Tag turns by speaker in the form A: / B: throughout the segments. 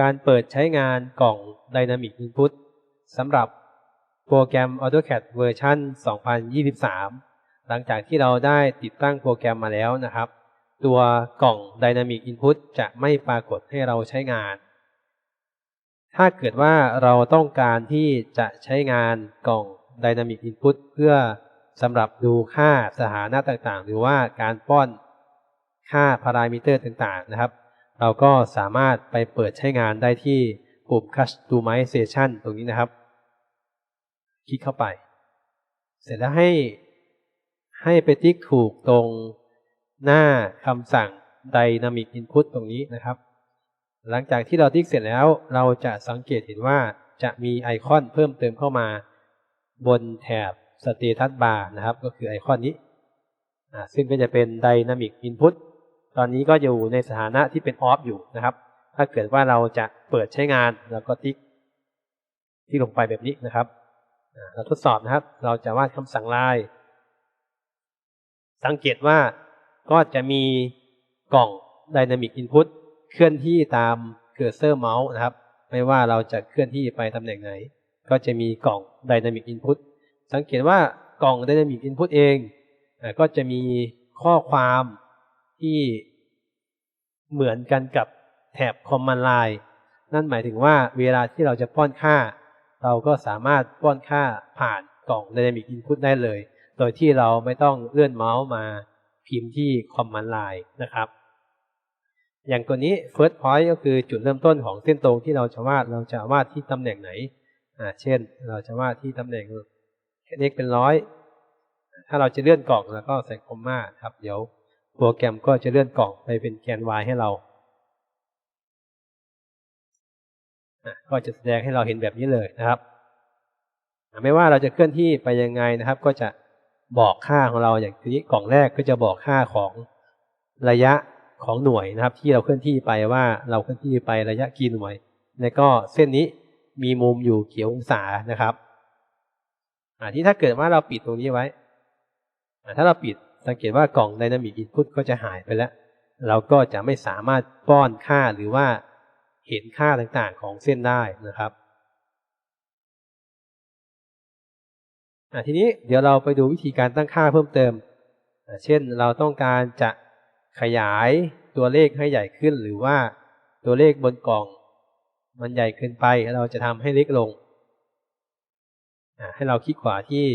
A: การเปิดใช้งานกล่อง Dynamic Input สำหรับโปรแกรม AutoCAD เวอร์ชัน2023 หลังจากที่เราได้ติดตั้งโปรแกรมมาแล้วนะครับ ตัวกล่อง Dynamic Input จะไม่ปรากฏให้เราใช้งาน ถ้าเกิดว่าเราต้องการที่จะใช้งานกล่อง Dynamic Input เพื่อสำหรับดูค่าสถานะต่างๆ หรือว่าการป้อนค่าพารามิเตอร์ต่างๆนะครับ เราก็สามารถไปเปิดใช้งานได้ที่ปุ่ม Customization ตรงนี้นะครับ คลิกเข้าไป เสร็จแล้วให้ให้ไปติ๊กถูกตรงหน้าคำสั่ง Dynamic Input ตรงนี้นะครับ หลังจากที่เราติ๊กเสร็จแล้ว เราจะสังเกตเห็นว่าจะมีไอคอนเพิ่มเติมเข้ามา บนแถบ Status Bar นะครับ ก็คือไอคอนนี้ ซึ่งก็จะเป็น Dynamic Input ตอนนี้ก็อยู่ในสถานะที่เป็น Off อยู่นะครับ ถ้าเกิดว่าเราจะเปิดใช้งานเราก็ติ๊กที่ลงไปแบบนี้นะครับเราทดสอบนะครับ เราจะวาดคำสั่งลาย สังเกตว่าก็จะมีกล่อง Dynamic Input เคลื่อนที่ตามเคอร์เซอร์เมาส์นะครับ ไม่ว่าเราจะเคลื่อนที่ไปตำแหน่งไหน ก็จะมีกล่อง Dynamic Input สังเกตว่ากล่อง Dynamic Input เอง ก็จะมีข้อความที่ เหมือนกันกับแถบ Command Line นั่นหมายถึงว่าเวลาที่เราจะป้อนค่า เราก็สามารถป้อนค่าผ่านกล่อง Dynamic Input ได้เลย โดยที่เราไม่ต้องเลื่อนเมาส์มาพิมพ์ที่ Command Line นะครับ อย่างตัวนี้ First Point ก็คือจุดเริ่มต้นของเส้นตรงที่เราจะวาดเราจะวาดที่ตำแหน่งไหนอ่าเช่น เราจะวาดที่ตำแหน่ง x เป็นร้อยถ้าเราจะเลื่อนกล่องแล้วก็ใส่คอมมาครับเดี๋ยว โปรแกรมก็จะเลื่อนกล่องไปเป็นแกน y ให้เราก็จะแสดงให้เราเห็นแบบนี้เลยนะครับ ไม่ว่าเราจะเคลื่อนที่ไปยังไงนะครับ ก็จะบอกค่าของเราอย่างทีนี้กล่องแรกก็จะบอกค่าของระยะของหน่วยนะครับ ที่เราเคลื่อนที่ไปว่าเราเคลื่อนที่ไประยะกี่หน่วย แล้วก็เส้นนี้มีมุมอยู่เกี่องศานะครับที่ถ้าเกิดว่าเราปิดตรงนี้ไว้ถ้าเราปิด สังเกตว่ากล่อง Dynamic Input ก็จะหายไปแล้ว เราก็จะไม่สามารถป้อนค่าหรือว่าเห็นค่าต่างๆของเส้นได้นะครับทีนี้เดี๋ยวเราไปดูวิธีการตั้งค่าเพิ่มเติม เช่นเราต้องการจะขยายตัวเลขให้ใหญ่ขึ้น หรือว่าตัวเลขบนกล่อง มันใหญ่เกินไปเราจะทำให้เล็กลง ให้เราคลิกขวาที่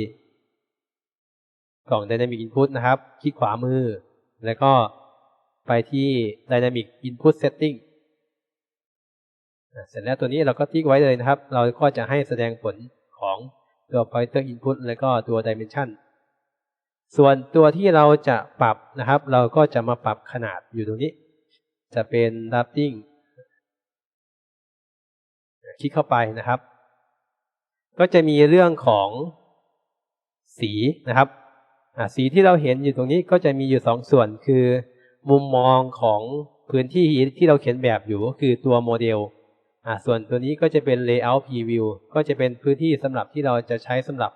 A: กล่อง Dynamic Input นะครับ คลิกขวามือ แล้วก็ไปที่ Dynamic Input Setting เสร็จแล้วตัวนี้เราก็ติ๊กไว้เลยนะครับ เราก็จะให้แสดงผลของตัว Pointer Input แล้วก็ตัว Dimension ส่วนตัวที่เราจะปรับนะครับ เราก็จะมาปรับขนาดอยู่ตรงนี้ จะเป็น Drafting คลิกเข้าไปนะครับ ก็จะมีเรื่องของสีนะครับ สีที่เราเห็นอยู่ตรงนี้ก็จะมีอยู่สองส่วนคือ มุมมองของพื้นที่ที่เราเขียนแบบอยู่ก็คือตัวโมเดลส่วนตัวนี้ก็จะเป็น layout preview ก็จะเป็นพื้นที่สำหรับที่เราจะใช้สำหรับ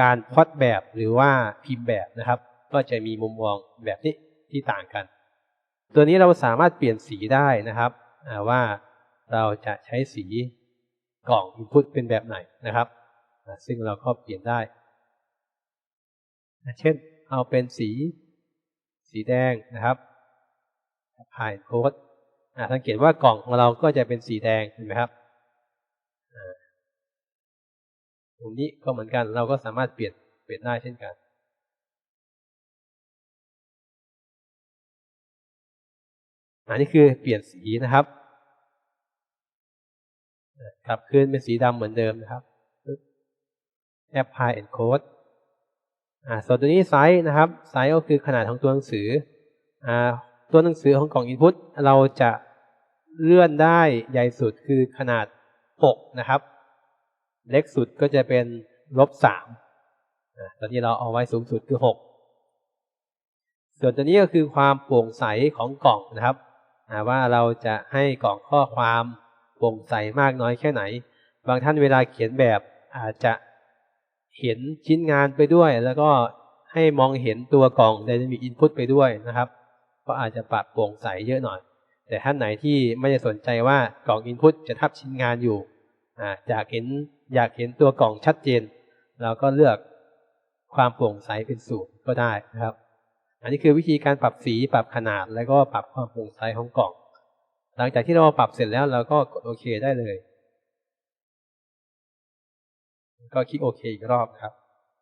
A: การพอดแบบหรือว่าพิมพ์แบบนะครับ ก็จะมีมุมมองแบบนี้ที่ต่างกัน ตัวนี้เราสามารถเปลี่ยนสีได้นะครับว่าเราจะใช้สีกล่อง input เป็นแบบไหนนะครับ ซึ่งเราก็เปลี่ยนได้ เช่นเอาเป็นสีสีแดงนะครับผ่านโค้ดสังเกตว่ากล่องของเราก็จะเป็นสีแดงเห็นไหมครับตรงนี้ก็เหมือนกันเราก็สามารถเปลี่ยนเปลี่ยนได้เช่นกันอันนี้คือเปลี่ยนสีนะครับกลับคืนเป็นสีดำเหมือนเดิมนะครับ Apply Encode อ่าส่วนตัวนี้ไซส์นะครับไซส์ก็คือขนาดของตัวหนังสืออ่าตัวหนังสือของกล่อง Input เราจะเลื่อนได้ใหญ่สุดคือขนาด 6 นะครับ เล็กสุดก็จะเป็นลบสาตอนนี้เราเอาไว้สูงสุดคือ 6 ส่วนตัวนี้ก็คือความโปร่งใสของกล่องนะครับว่าเราจะให้กล่องข้อความโปร่งใสมากน้อยแค่ไหน บางท่านเวลาเขียนแบบอาจจะ เห็นชิ้นงานไปด้วย แล้วก็ให้มองเห็นตัวกล่อง Dynamic Input ไปด้วยนะครับก็อาจจะปรับโปร่งใสเยอะหน่อย แต่ท่านไหนที่ไม่ได้สนใจว่ากล่อง Input จะทับชิ้นงานอยู่อยากเห็นอยากเห็นตัวกล่องชัดเจน เราก็เลือกความโปร่งใสเป็นศูนย์ก็ได้นะครับ อันนี้คือวิธีการปรับสีปรับขนาดแล้วก็ปรับความโปร่งใสของกล่อง หลังจากที่เราปรับเสร็จแล้วเราก็กดโอเคได้เลย ก็คลิกโอเคอีกรอบครับ